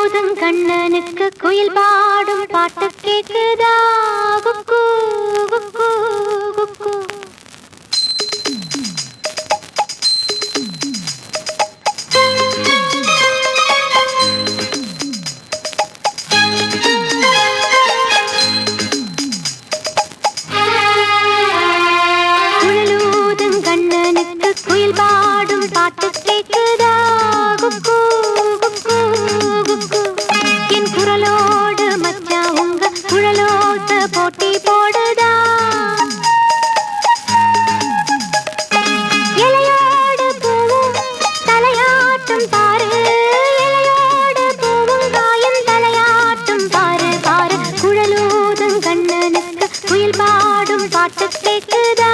போதும் கண்ணனுக்கு குயில் பாடும் பாட்டு கேக்குதா? குக்கு குக்கு குக்கு. கண்ணனுக்கு குயில் பாடும் பாட்டு குழலோட போட்டி போடுதா இலையோடு பூவும் தலையாட்டும் பாரு. இலையோடு பூவும் காயும் தலையாட்டும் பாரு பாரு. குழலூதும் கண்ணனுக்கு புயல் பாடும் பாட்டு கேக்குதா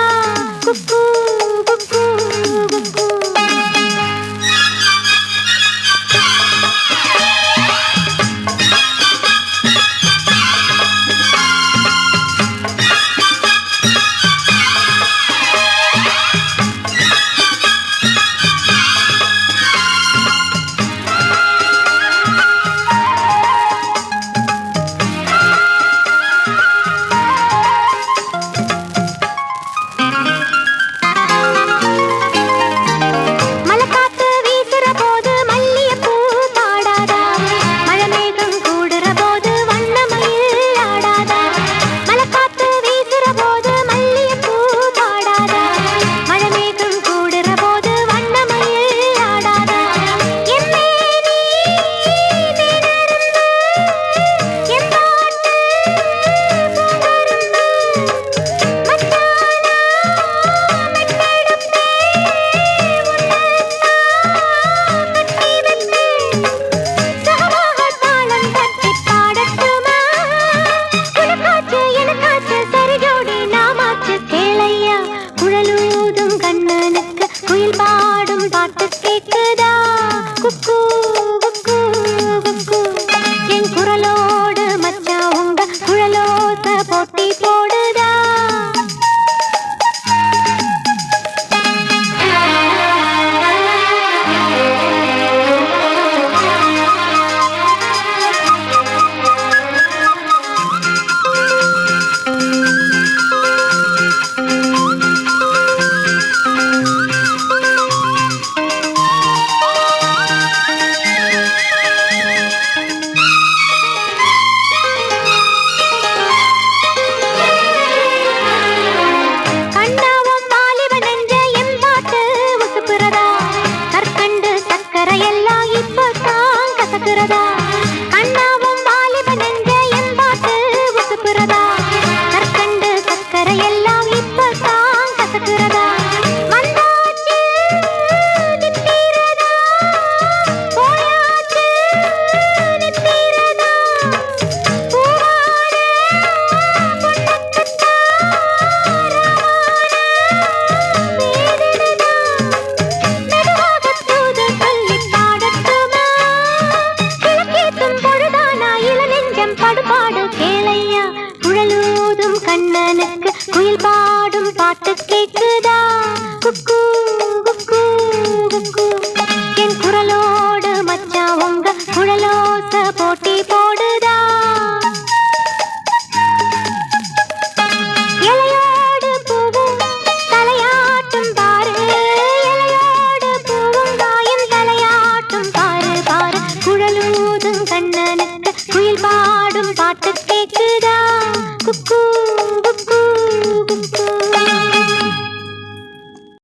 bye கண்ணனுக்கு குயில் பாடும் பாட்டு கேக்குதா குக்கு குக்கு குக்கு. என் குரலோடு மச்சா உங்க குழலோச போட்டி போடுதா? இலையோடு பூவும் தலையாட்டும் பாரு. இலையோடு பூவும் தாயும் தலையாட்டும் பாரு பாரு. குழலூதும் கண்ணனுக்கு குயில் பாடும் பாட்டு